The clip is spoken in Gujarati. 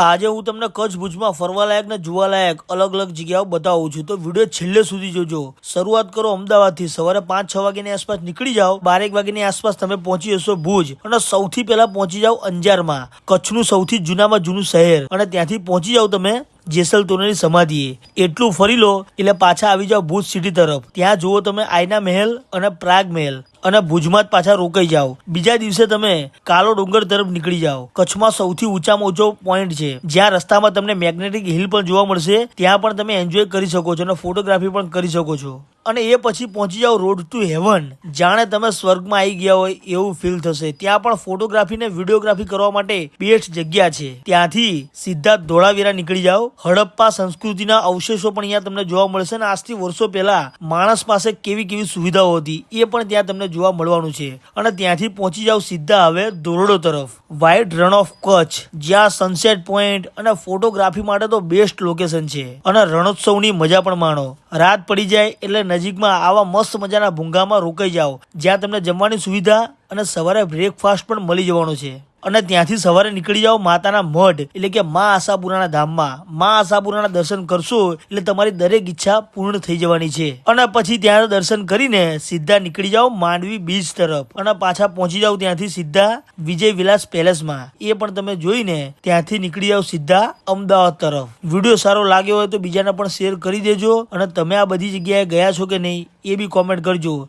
આજે હું તમને કચ્છ ભુજમાં ફરવાલાયક ને જોવાલાયક અલગ અલગ જગ્યાઓ બતાવું છું. તો વીડિયો છેલ્લે સુધી જોજો. શરૂઆત કરો અમદાવાદથી. સવારે પાંચ છ વાગ્યાની આસપાસ નીકળી જાઓ. બારેક વાગ્યાની આસપાસ તમે પહોંચી જશો ભુજ. અને સૌથી પહેલા પહોંચી જાઓ અંજારમાં. કચ્છનું સૌથી જૂનામાં જૂનું શહેર. અને ત્યાંથી પહોંચી જાઓ તમે જેસલ તોરણની સમાધિએ. એટલું ફરી લો એટલે પાછા આવી જાઓ ભુજ સિટી તરફ. ત્યાં જુઓ તમે આયના મહેલ અને પ્રાગ મહેલ. અને ભુજમાં જ પાછા રોકાઈ જાઓ. બીજા દિવસે તમે કાલો ડુંગર તરફ નીકળી જાઓ. કચ્છમાં સૌથી ઊંચામાં ઊંચો પોઈન્ટ છે. જ્યાં રસ્તામાં તમને મેગ્નેટિક હિલ પણ જોવા મળશે. ત્યાં પણ તમે એન્જોય કરી શકો છો અને ફોટોગ્રાફી પણ કરી શકો છો. અને એ પછી પહોંચી જાઓ રોડ ટુ હેવન જાણે તમે સ્વર્ગમાં આવી ગયા હોય એવું ફીલ થશે. ત્યાં પણ ફોટોગ્રાફી ને વિડીયોગ્રાફી કરવા માટે બેસ્ટ જગ્યા છે. ત્યાંથી સીધા ધોળાવીરા નીકળી જાઓ. હડપ્પા સંસ્કૃતિના અવશેષો પણ અહીંયા તમને જોવા મળશે અને આજથી વર્ષો પહેલા માણસ પાસે કેવી કેવી સુવિધાઓ હતી, એ પણ ત્યાં તમને જોવા મળવાનું છે. અને ત્યાંથી પહોંચી જાઓ સીધા હવે ધોરડો તરફ. વ્હાઇટ રન ઓફ કચ્છ, જ્યાં સનસેટ પોઈન્ટ અને ફોટોગ્રાફી માટે તો બેસ્ટ લોકેશન છે. અને રણોત્સવની મજા પણ માણો. રાત પડી જાય એટલે નજીકમાં આવા મસ્ત મજાના ભૂંગામાં રોકાઈ જાઓ. જ્યાં તમને જમવાની સુવિધા અને સવારે બ્રેકફાસ્ટ પણ મળી જવાનો છે. અને ત્યાંથી સવારે નીકળી જાઓ માતાના મઢ. એટલે કે મા આશાપુરાના ધામમાં. મા આશાપુરાના દર્શન કરશો એટલે તમારી દરેક ઈચ્છા પૂર્ણ થઈ જવાની છે. અને પછી ત્યાં દર્શન કરીને સીધા નીકળી જાઓ માંડવી બીચ તરફ. અને પાછા પહોંચી જાઓ ત્યાંથી સીધા વિજય વિલાસ પેલેસમાં. એ પણ તમે જોઈને ત્યાંથી નીકળી જાઓ સીધા અમદાવાદ તરફ. વીડિયો સારો લાગ્યો હોય તો બીજાને પણ શેર કરી દેજો અને તમે આ બધી જગ્યાએ ગયા છો કે નહીં એ બી કોમેન્ટ કરજો.